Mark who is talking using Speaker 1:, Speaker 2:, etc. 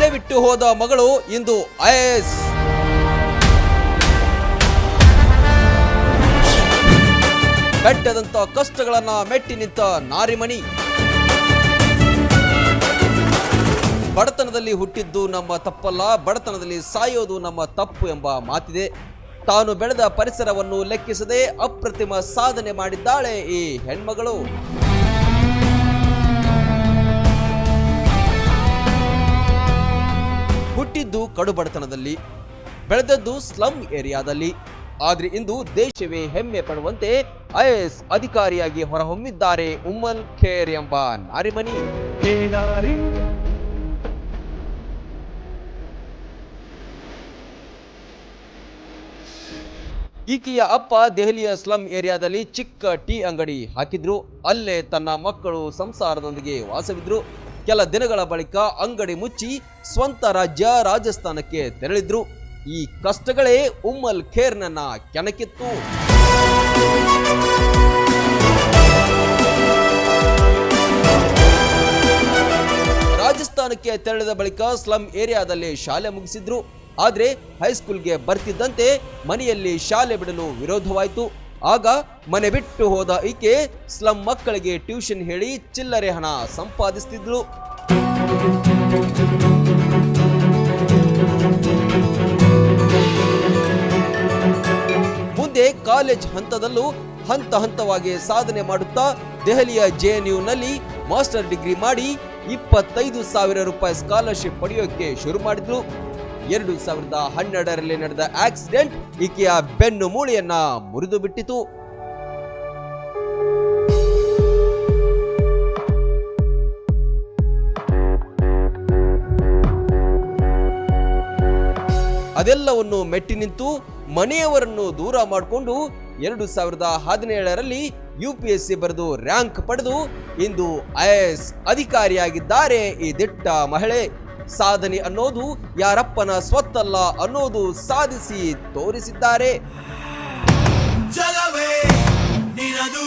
Speaker 1: ಮನೆ ಬಿಟ್ಟು ಹೋದ ಮಗಳು ಇಂದು ಐಎಸ್ ಬೆಟ್ಟದಂತ ಕಷ್ಟಗಳನ್ನ ಮೆಟ್ಟಿ ನಿಂತ ನಾರಿಮಣಿ. ಬಡತನದಲ್ಲಿ ಹುಟ್ಟಿದ್ದು ನಮ್ಮ ತಪ್ಪಲ್ಲ, ಬಡತನದಲ್ಲಿ ಸಾಯೋದು ನಮ್ಮ ತಪ್ಪು ಎಂಬ ಮಾತಿದೆ. ತಾನು ಬೆಳೆದ ಪರಿಸರವನ್ನು ಲೆಕ್ಕಿಸದೆ ಅಪ್ರತಿಮ ಸಾಧನೆ ಮಾಡಿದ್ದಾಳೆ ಈ ಹೆಣ್ಮಗಳು. ಹುಟ್ಟಿದ್ದು ಕಡುಬಡತನದಲ್ಲಿ, ಬೆಳೆದದ್ದು ಸ್ಲಮ್ ಏರಿಯಾದಲ್ಲಿ. ಆದ್ರೆ ಇಂದು ದೇಶವೇ ಹೆಮ್ಮೆ ಪಡುವಂತೆ ಐಎಎಸ್ ಅಧಿಕಾರಿಯಾಗಿ ಹೊರಹೊಮ್ಮಿದ್ದಾರೆ ಉಮ್ಮಲ್ ಖೇರ್ ಎಂಬ ನಾರಿಮನಿ. ಈಕೆಯ ಅಪ್ಪ ದೆಹಲಿಯ ಸ್ಲಮ್ ಏರಿಯಾದಲ್ಲಿ ಚಿಕ್ಕ ಟೀ ಅಂಗಡಿ ಹಾಕಿದ್ರು. ಅಲ್ಲೇ ತನ್ನ ಮಕ್ಕಳು ಸಂಸಾರದೊಂದಿಗೆ ವಾಸವಿದ್ರು. ಕೆಲ ದಿನಗಳ ಬಳಿಕ ಅಂಗಡಿ ಮುಚ್ಚಿ ಸ್ವಂತ ರಾಜ್ಯ ರಾಜಸ್ಥಾನಕ್ಕೆ ತೆರಳಿದ್ರು. ಈ ಕಷ್ಟಗಳೇ ಉಮ್ಮಲ್ ಖೇರ್ನನ್ನ ಕೆಣಕಿತ್ತು. ರಾಜಸ್ಥಾನಕ್ಕೆ ತೆರಳಿದ ಬಳಿಕ ಸ್ಲಂ ಏರಿಯಾದಲ್ಲಿ ಶಾಲೆ ಮುಗಿಸಿದ್ರು. ಆದರೆ ಹೈಸ್ಕೂಲ್ಗೆ ಬರ್ತಿದ್ದಂತೆ ಮನೆಯಲ್ಲಿ ಶಾಲೆ ಬಿಡಲು ವಿರೋಧವಾಯಿತು. ಆಗ ಮನೆ ಬಿಟ್ಟು ಹೋದ ಈಕೆ ಸ್ಲಂ ಮಕ್ಕಳಿಗೆ ಟ್ಯೂಷನ್ ಹೇಳಿ ಚಿಲ್ಲರೆ ಹಣ ಸಂಪಾದಿಸ್ತಿದ್ರು ಮುಂದೆ ಕಾಲೇಜ್ ಹಂತದಲ್ಲೂ ಹಂತ ಹಂತವಾಗಿ ಸಾಧನೆ ಮಾಡುತ್ತಾ ದೆಹಲಿಯ ಜೆಎನ್ಯುನಲ್ಲಿ ಮಾಸ್ಟರ್ ಡಿಗ್ರಿ ಮಾಡಿ ಇಪ್ಪತ್ತೈದು ಸಾವಿರ ರೂಪಾಯಿ ಸ್ಕಾಲರ್ಶಿಪ್ ಪಡೆಯೋಕೆ ಶುರು ಮಾಡಿದ್ಲು. ಎರಡು ಸಾವಿರದ ಹನ್ನೆರಡರಲ್ಲಿ ನಡೆದ ಆಕ್ಸಿಡೆಂಟ್, ಈಕೆಯ ಬೆನ್ನು ಮೂಳೆಯನ್ನ ಮುರಿದು ಬಿಟ್ಟಿತು. ಅದೆಲ್ಲವನ್ನು ಮೆಟ್ಟಿ ನಿಂತು ಮನೆಯವರನ್ನು ದೂರ ಮಾಡಿಕೊಂಡು ಎರಡು ಸಾವಿರದ ಹದಿನೇಳರಲ್ಲಿ ಯು ಪಿ ಎಸ್ ಸಿ ಬರೆದು ರ್ಯಾಂಕ್ ಪಡೆದು ಇಂದು ಎಸ್ ಅಧಿಕಾರಿಯಾಗಿದ್ದಾರೆ ಈ ದಿಟ್ಟ ಮಹಿಳೆ. ಸಾಧನೆ ಅನ್ನೋದು ಯಾರಪ್ಪನ ಸ್ವತ್ತಲ್ಲ ಅನ್ನೋದು ಸಾಧಿಸಿ ತೋರಿಸಿದ್ದಾರೆ.
Speaker 2: ಜಗವೇ ನಿನದು